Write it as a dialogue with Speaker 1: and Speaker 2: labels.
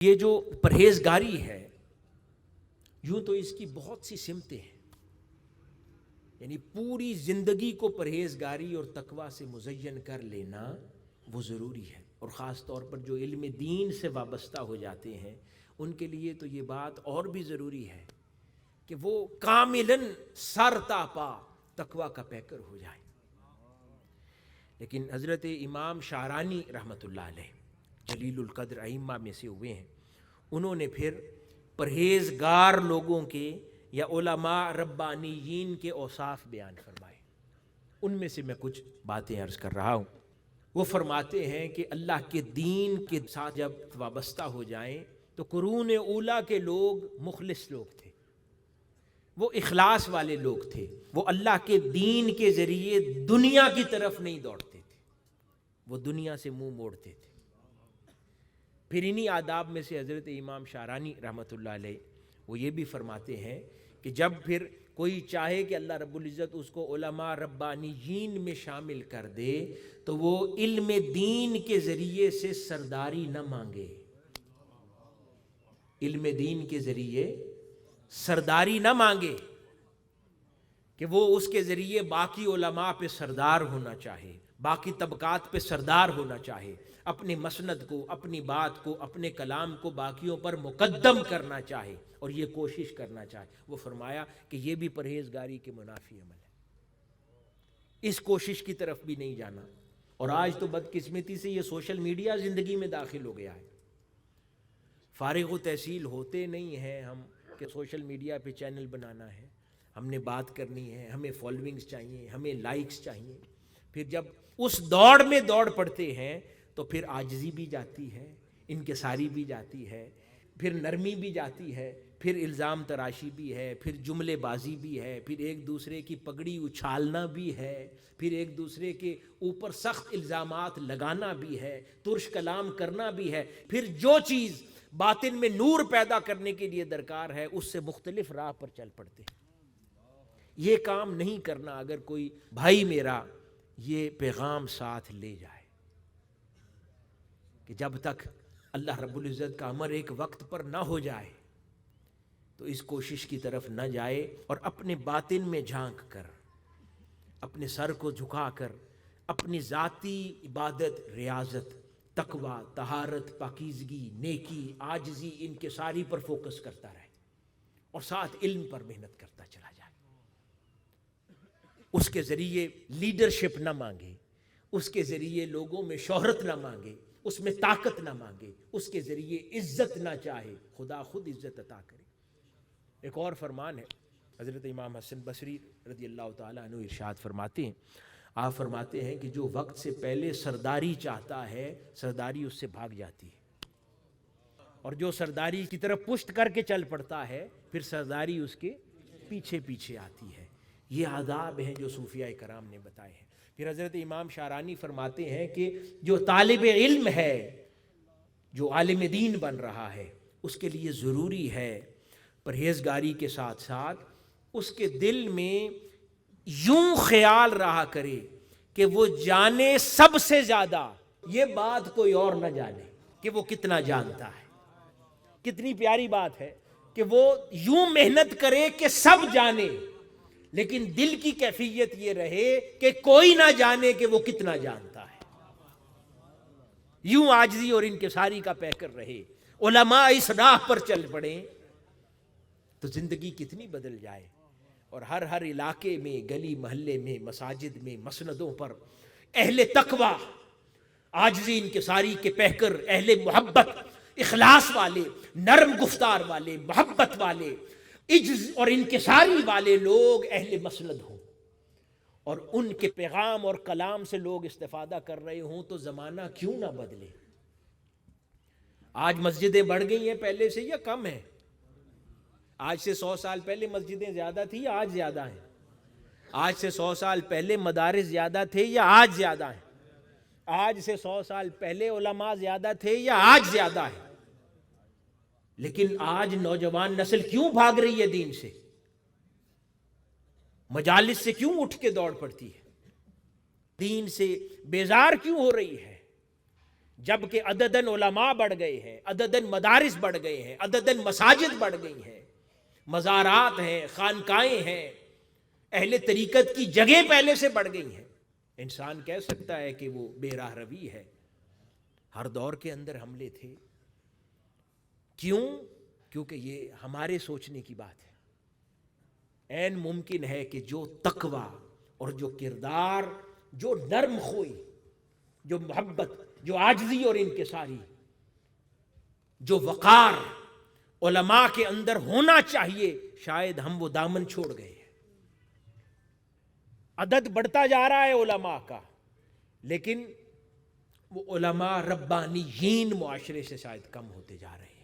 Speaker 1: ये जो परहेजगारी है, यूँ तो इसकी बहुत सी सिमतें हैं। यानी पूरी ज़िंदगी को परहेजगारी और तकवा से मुजयन कर लेना वो ज़रूरी है। और ख़ास तौर पर जो इल्म दीन से वाबस्ता हो जाते हैं, उनके लिए तो ये बात और भी ज़रूरी है कि वो कामिलन सरतापा तकवा का पैकर हो जाए। लेकिन हज़रत इमाम शारानी रहमतुल्लाह अलैह जलीलुल कद्र अइम्मा में से हुए हैं। उन्होंने फिर परहेजगार लोगों के या रब्बानीयीन के औसाफ बयान फरमाए। उनमें से मैं कुछ बातें अर्ज़ कर रहा हूँ। वो फरमाते हैं कि अल्लाह के दीन के साथ जब वाबस्ता हो जाएँ तो कुरून ओला के लोग मुखलिस लोग थे। वो इखलास वाले लोग थे। वो अल्लाह के दीन के ज़रिए दुनिया की तरफ़ नहीं दौड़ते थे। वो दुनिया से मुँह मोड़ते थे। फिर इन्हीं आदाब में से हज़रत इमाम शारानी अलैह, वो ये भी फरमाते हैं कि जब फिर कोई चाहे कि अल्लाह रब्बुल इज़्ज़त उसको उलमा रब्बानीयीन में शामिल कर दे तो वो इल्म दीन के ज़रिए से सरदारी न मांगे। इल्म दीन के ज़रिए सरदारी न मांगे कि वो उसके ज़रिए बाकी उलमा पे सरदार होना चाहे। बाकी तबकात पे सरदार होना चाहे, अपने मसनद को, अपनी बात को, अपने कलाम को बाकियों पर मुकदम करना चाहे और ये कोशिश करना चाहे। वो फरमाया कि ये भी परहेजगारी के मुनाफी अमल है। इस कोशिश की तरफ़ भी नहीं जाना। और आज तो बदकिस्मती से ये सोशल मीडिया ज़िंदगी में दाखिल हो गया है। फारिग तहसील होते नहीं हैं हम कि सोशल मीडिया पे चैनल बनाना है। हमने बात करनी है, हमें फॉलोइंग्स चाहिए, हमें लाइक्स चाहिए। फिर जब उस दौड़ में दौड़ पड़ते हैं तो फिर आजजी भी जाती है इनकसारी भी जाती है, फिर नरमी भी जाती है, फिर इल्ज़ाम तराशी भी है, फिर जुमलेबाजी भी है, फिर एक दूसरे की पगड़ी उछालना भी है, फिर एक दूसरे के ऊपर सख्त इल्ज़ाम लगाना भी है, तुर्श कलाम करना भी है, फिर जो चीज़ बातिन में नूर पैदा करने के लिए दरकार है, उससे मुख्तलिफ़ राह पर चल पड़ते हैं। ये काम नहीं करना अगर कोई भाई मेरा ये पैगाम साथ ले जाए कि जब तक अल्लाह रब्बुल इज़्ज़त का अमर एक वक्त पर ना हो जाए तो इस कोशिश की तरफ़ न जाए और अपने बातिन में झाँक कर, अपने सर को झुका कर, अपनी ज़ाती इबादत, रियाजत, तकवा, तहारत, पाकिजगी, नेकी, आजजी इनके सारी पर फोकस करता रहे और साथ इल्म पर मेहनत करता चला जाए। उसके ज़रिए लीडरशिप ना मांगे, उसके ज़रिए लोगों में शोहरत ना मांगे, उसमें ताकत ना मांगे, उसके ज़रिए इज़्ज़त ना चाहे, खुदा खुद इज़्ज़त अता करे। एक और फरमान है, हज़रत इमाम हसन बसरी रदी अल्लाह तु इरशाद फरमाते हैं। आप फरमाते हैं कि जो वक्त से पहले सरदारी चाहता है, सरदारी उससे भाग जाती है। और जो सरदारी की तरफ़ पुष्ट करके चल पड़ता है, फिर सरदारी उसके पीछे पीछे आती है। ये आदाब हैं जो सूफिया कराम ने बताए हैं। फिर हज़रत इमाम शारानी फरमाते हैं कि जो तालब इल्म है, जो आलिम दीन बन रहा है, उसके लिए ज़रूरी है परहेजगारी के साथ साथ उसके दिल में यूँ ख्याल रहा करे कि वो जाने सबसे ज़्यादा, ये बात कोई और न जाने कि वो कितना जानता है। कितनी प्यारी बात है कि वो यूँ मेहनत करे कि सब जाने। लेकिन दिल की कैफियत ये रहे कि कोई ना जाने कि वो कितना जानता है। यूँ आजजी और इनके सारी का पैकर रहे, उलमा इस राह पर चल पड़े तो ज़िंदगी कितनी बदल जाए। और हर हर इलाके में, गली मोहल्ले में, मसाजिद में, मसनदों पर, अहले तकवा, आजजी इनके सारी के पहकर अहले मोहब्बत, इखलास वाले, नरम गुफ्तार वाले, मोहब्बत वाले इज्ज और इनके सारी वाले लोग अहले मसनद हों। और उनके पैगाम और कलाम से लोग इस्तेफादा कर रहे हों तो ज़माना क्यों ना बदले? आज मस्जिदें बढ़ गई हैं पहले से या कम है? आज से सौ साल पहले मस्जिदें ज़्यादा थी या आज ज़्यादा हैं? आज से सौ साल पहले मदारस ज़्यादा थे या आज ज़्यादा हैं? आज से सौ साल पहले उलमा ज़्यादा थे या आज ज़्यादा है? लेकिन आज नौजवान नस्ल क्यों भाग रही है दीन से? मजालिस से क्यों उठ के दौड़ पड़ती है? दीन से बेजार क्यों हो रही है? जबकि अददन उलमा बढ़ गए हैं, अददन मदारिस बढ़ गए हैं, अददन मसाजिद बढ़ गई हैं। मज़ारात हैं, खानकाएँ हैं, अहले तरीकत की जगह पहले से बढ़ गई हैं। इंसान कह सकता है कि वो बेराह रवी है। हर दौर के अंदर हमले थे। क्यों? क्योंकि ये हमारे सोचने की बात है। एन मुमकिन है कि जो तकवा और जो किरदार, जो नर्म खोई, जो मोहब्बत, जो आजजी और इनकसारी जो वक़ार उलमा के अंदर होना चाहिए, शायद हम वो दामन छोड़ गए हैं। अदद बढ़ता जा रहा है उलमा का, लेकिन वो उलमा रब्बानीयीन मुआशरे से शायद कम होते जा रहे हैं।